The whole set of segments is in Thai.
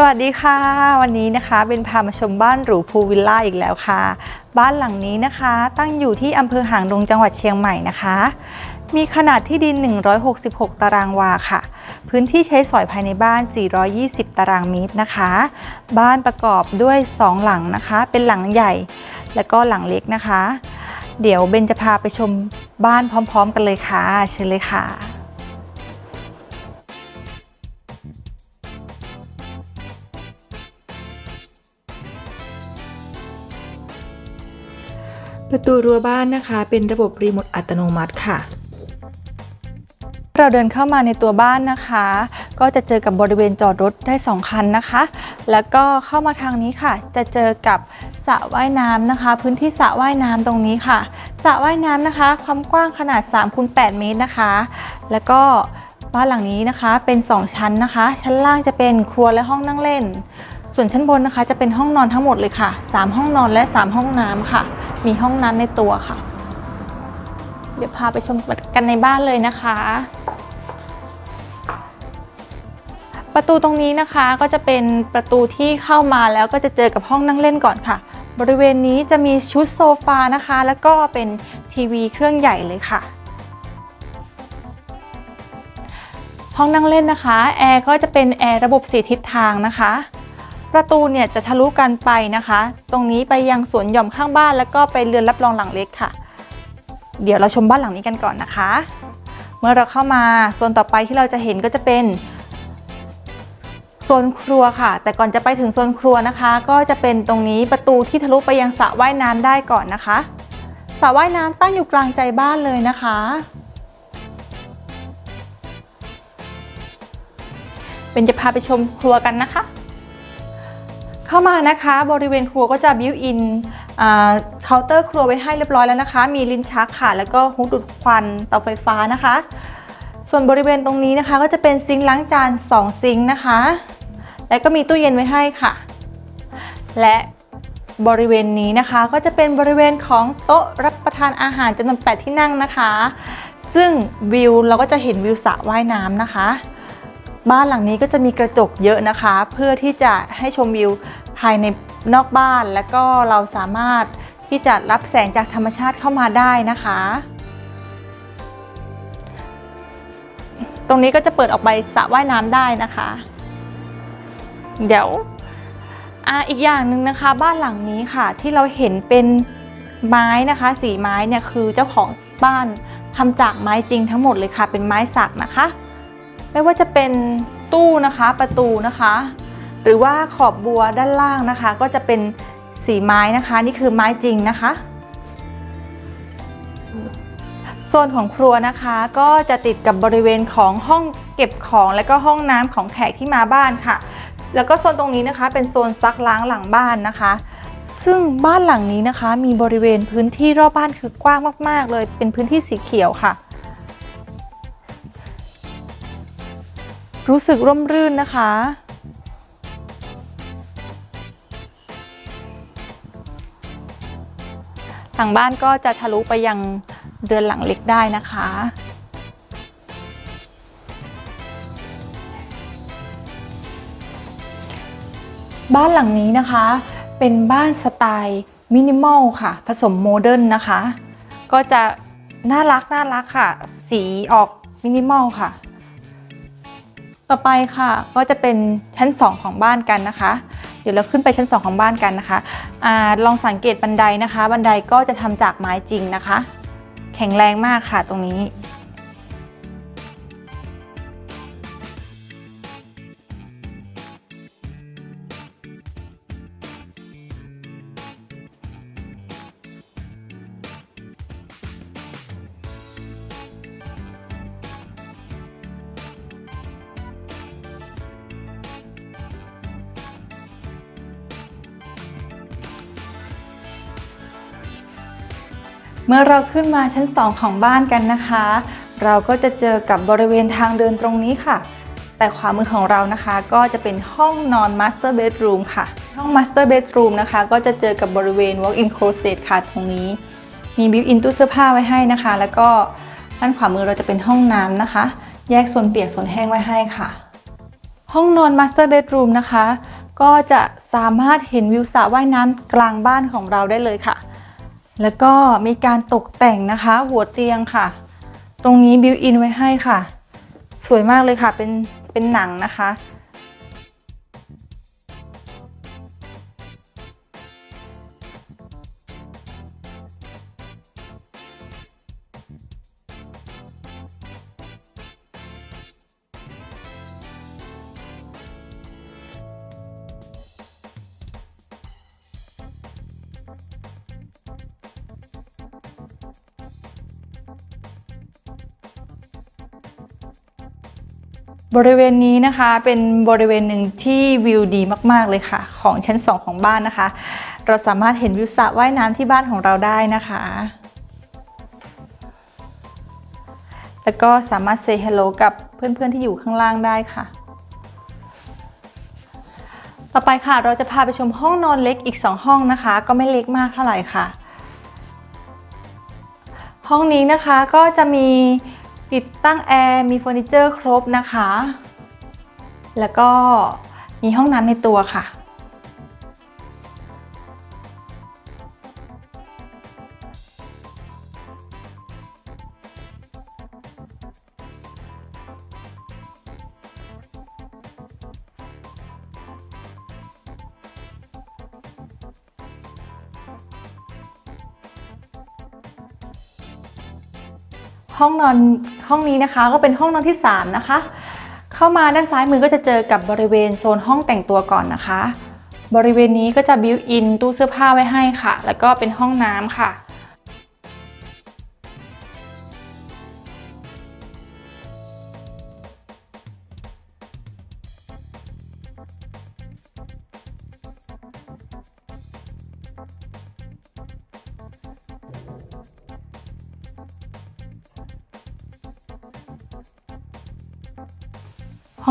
สวัสดีค่ะ วันนี้นะคะเป็นพามาชมบ้านหรูพูลวิลล่าอีกแล้วค่ะ บ้านหลังนี้นะคะ ตั้งอยู่ที่อำเภอหางดงจังหวัดเชียงใหม่นะคะ มีขนาดที่ดิน 166 ตารางวาค่ะ พื้นที่ใช้สอยภายในบ้าน 420 ตารางเมตรนะคะ บ้านประกอบด้วย 2 หลังนะคะ เป็นหลังใหญ่และก็หลังเล็กนะคะ เดี๋ยวเบนจะพาไปชมบ้านพร้อม ๆ กันเลยค่ะ เชิญเลยค่ะ ประตูรั้วบ้านนะคะเป็นระบบรีโมทอัตโนมัติค่ะ เราเดินเข้ามาในตัวบ้านนะคะ ก็จะเจอกับบริเวณจอดรถได้ 2 คันนะคะ แล้วก็เข้ามาทางนี้ค่ะ จะเจอกับสระว่ายน้ำนะคะ พื้นที่สระว่ายน้ำตรงนี้ค่ะสระว่ายน้ำนะคะ ความกว้างขนาด3คูณ8เมตรนะคะ แล้วก็บ้านหลังนี้นะคะเป็น 2 ชั้นนะคะ ชั้นล่างจะเป็นครัวและห้องนั่งเล่น ส่วนชั้นบนนะคะจะเป็นห้องนอนทั้งหมดเลยค่ะ 3 ห้องนอนและ 3 ห้องน้ำค่ะ มีห้องน้ำในตัวค่ะ เดี๋ยวพาไปชมกันในบ้านเลยนะคะ ประตูตรงนี้นะคะก็จะเป็นประตูที่เข้ามาแล้วก็จะเจอกับห้องนั่งเล่นก่อนค่ะ บริเวณนี้จะมีชุดโซฟานะคะ แล้วก็เป็นทีวีเครื่องใหญ่เลยค่ะห้องนั่งเล่นนะคะ แอร์ก็จะเป็นแอร์ระบบสีทิศทางนะคะ ประตูเนี่ยจะทะลุกันไปนะคะ ตรงนี้ไปยังสวนหย่อมข้างบ้าน แล้วก็ไปเรือนรับรองหลังเล็กค่ะ เดี๋ยวเราชมบ้านหลังนี้กันก่อนนะคะ เมื่อเราเข้ามาโซนต่อไปที่เราจะเห็นก็จะเป็นโซนครัวค่ะ แต่ก่อนจะไปถึงโซนครัวนะคะ ก็จะเป็นตรงนี้ประตูที่ทะลุไปยังสระว่ายน้ำได้ก่อนนะคะสระว่ายน้ำตั้งอยู่กลางใจบ้านเลยนะคะ เป็นจะพาไปชมครัวกันนะคะ เข้ามานะคะบริเวณครัวก็จะบิวอินเคาน์เตอร์ครัวไว้ให้เรียบร้อยแล้วนะคะ มีลิ้นชักค่ะ แล้วก็ฮุกดูดควันเตาไฟฟ้านะคะ ส่วนบริเวณตรงนี้นะคะ ก็จะเป็นซิงค์ล้างจาน 2 ซิงค์นะคะ และก็มีตู้เย็นไว้ให้ค่ะ และบริเวณนี้นะคะก็จะเป็นบริเวณของโต๊ะรับประทานอาหารจำนวน8ที่นั่งนะคะ ซึ่งวิวเราก็จะเห็นวิวสระว่ายน้ำนะคะ บ้านหลังนี้ก็จะมีกระจกเยอะนะคะ เพื่อที่จะให้ชมวิวภายในนอกบ้าน และก็เราสามารถที่จะรับแสงจากธรรมชาติเข้ามาได้นะคะ ตรงนี้ก็จะเปิดออกไปสระว่ายน้ำได้นะคะ เดี๋ยวออีกอย่างหนึ่งนะคะ บ้านหลังนี้ค่ะที่เราเห็นเป็นไม้นะคะ สีไม้เนี่ยคือเจ้าของบ้านทำจากไม้จริงทั้งหมดเลยค่ะ เป็นไม้สักนะคะ ไม่ว่าจะเป็นตู้นะคะประตูนะคะ หรือว่าขอบบัวด้านล่างนะคะ ก็จะเป็นสีไม้นะคะ นี่คือไม้จริงนะคะโซนของครัวนะคะก็จะติดกับบริเวณของห้องเก็บของและก็ห้องน้ำของแขกที่มาบ้านค่ะ แล้วก็โซนตรงนี้นะคะ เป็นโซนซักล้างหลังบ้านนะคะ ซึ่งบ้านหลังนี้นะคะ มีบริเวณพื้นที่รอบบ้านคือกว้างมาก ๆ เลยเป็นพื้นที่สีเขียวค่ะ รู้สึกร่มรื่นนะคะ หลังบ้านก็จะทะลุไปยังเรือนหลังเล็กได้นะคะบ้านหลังนี้นะคะ เป็นบ้านสไตล์มินิมอลค่ะ ผสมโมเดิร์นนะคะ ก็จะน่ารักน่ารักค่ะ สีออกมินิมอลค่ะ ต่อไปค่ะก็จะเป็นชั้น 2 ของบ้านกันนะคะ เดี๋ยวเราขึ้นไปชั้น 2 ของบ้านกันนะคะอะลองสังเกตบันไดนะคะ บันไดก็จะทำจากไม้จริงนะคะ แข็งแรงมากค่ะตรงนี้ เมื่อเราขึ้นมาชั้น 2 ของบ้านกันนะคะ เราก็จะเจอกับบริเวณทางเดินตรงนี้ค่ะ แต่ขวามือของเรานะคะก็จะเป็นห้องนอน Master Bedroom ค่ะ ห้อง Master Bedroom นะคะ ก็จะเจอกับบริเวณ Walk-in Closet ค่ะตรงนี้ มี Built-in ตู้เสื้อผ้าไว้ให้นะคะ แล้วก็ด้านขวามือเราจะเป็นห้องน้ำนะคะ แยกโซนเปียกโซนแห้งไว้ให้ค่ะ ห้องนอน Master Bedroom นะคะ ก็จะสามารถเห็นวิวสระว่ายน้ำกลางบ้านของเราได้เลยค่ะ แล้วก็มีการตกแต่งนะคะ หัวเตียงค่ะ ตรงนี้บิวอินไว้ให้ค่ะ สวยมากเลยค่ะ เป็นเป็นหนังนะคะ บริเวณนี้นะคะเป็นบริเวณหนึ่งที่วิวดีมาก ๆ เลยค่ะ ของชั้น 2 ของบ้านนะคะ เราสามารถเห็นวิวสระว่ายน้ำที่บ้านของเราได้นะคะ แล้วก็สามารถ say hello กับเพื่อน ๆ ที่อยู่ข้างล่างได้ค่ะ ต่อไปค่ะเราจะพาไปชมห้องนอนเล็กอีก 2 ห้องนะคะ ก็ไม่เล็กมากเท่าไหร่ค่ะ ห้องนี้นะคะก็จะมี ติดตั้งแอร์มีเฟอร์นิเจอร์ครบนะคะ แล้วก็มีห้องน้ำในตัวค่ะ ห้องนอนห้องนี้นะคะก็เป็นห้องนอนที่ 3 นะคะ เข้ามาด้านซ้ายมือก็จะเจอกับบริเวณโซนห้องแต่งตัวก่อนนะคะ บริเวณนี้ก็จะบิวอินตู้เสื้อผ้าไว้ให้ค่ะ แล้วก็เป็นห้องน้ำค่ะ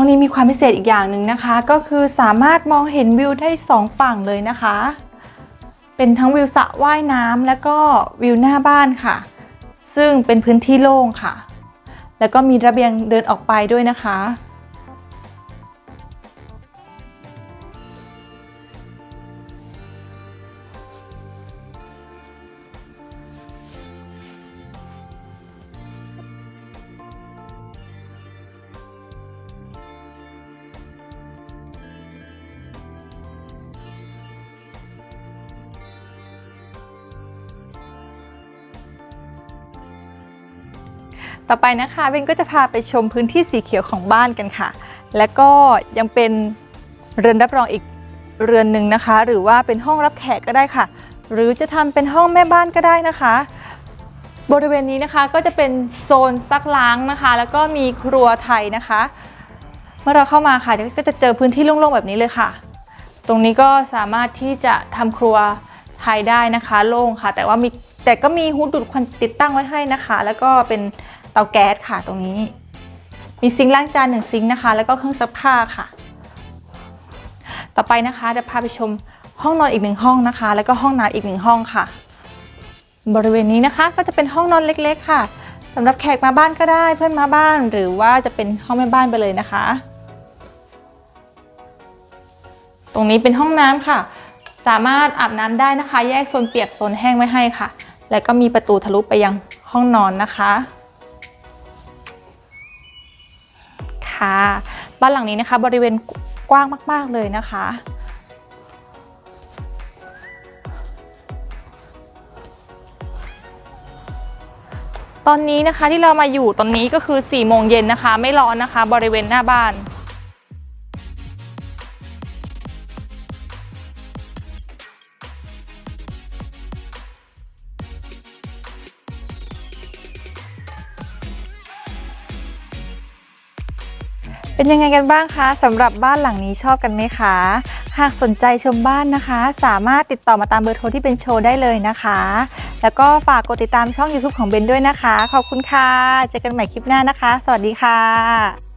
ห้องนี้มีความพิเศษอีกอย่างหนึ่งนะคะ ก็คือสามารถมองเห็นวิวได้สองฝั่งเลยนะคะ เป็นทั้งวิวสระว่ายน้ำและก็วิวหน้าบ้านค่ะ ซึ่งเป็นพื้นที่โล่งค่ะ แล้วก็มีระเบียงเดินออกไปด้วยนะคะ ต่อไปนะคะเบนก็จะพาไปชมพื้นที่สีเขียวของบ้านกันค่ะ และก็ยังเป็นเรือนรับรองอีกเรือนหนึ่งนะคะ หรือว่าเป็นห้องรับแขกก็ได้ค่ะ หรือจะทำเป็นห้องแม่บ้านก็ได้นะคะ บริเวณนี้นะคะก็จะเป็นโซนซักล้างนะคะ แล้วก็มีครัวไทยนะคะ เมื่อเราเข้ามาค่ะก็จะเจอพื้นที่โล่งๆแบบนี้เลยค่ะ ตรงนี้ก็สามารถที่จะทำครัวไทยได้นะคะ โล่งค่ะ แต่ว่ามีแต่ก็มีฮูดดูดควันติดตั้งไว้ให้นะคะ แล้วก็เป็น เตาแก๊สค่ะตรงนี้ มีซิงค์ล้างจานหนึ่งซิงค์นะคะ แล้วก็เครื่องซักผ้าค่ะ ต่อไปนะคะจะพาไปชมห้องนอนอีกหนึ่งห้องนะคะ แล้วก็ห้องน้ำอีกหนึ่งห้องค่ะ บริเวณนี้นะคะก็จะเป็นห้องนอนเล็กๆ ค่ะสำหรับแขกมาบ้านก็ได้เพื่อนมาบ้าน หรือว่าจะเป็นห้องแม่บ้านไปเลยนะคะ ตรงนี้เป็นห้องน้ำค่ะ สามารถอาบน้ำได้นะคะ แยกโซนเปียกโซนแห้งไว้ให้ค่ะ แล้วก็มีประตูทะลุไปยังห้องนอนนะคะ ค่ะ บ้านหลังนี้นะคะบริเวณกว้างมาก ๆ เลยนะคะ ตอนนี้นะคะที่เรามาอยู่ตอนนี้ก็คือ4โมงเย็นนะคะ ไม่ร้อนนะคะ บริเวณหน้าบ้าน เป็นยังไงกันบ้างคะสำหรับบ้านหลังนี้ชอบกันไหมคะ หากสนใจชมบ้านนะคะ สามารถติดต่อมาตามเบอร์โทรที่เป็นโชว์ได้เลยนะคะ แล้วก็ฝากกดติดตามช่อง YouTube ของเบนด้วยนะคะ ขอบคุณค่ะ เจอกันใหม่คลิปหน้านะคะ สวัสดีค่ะ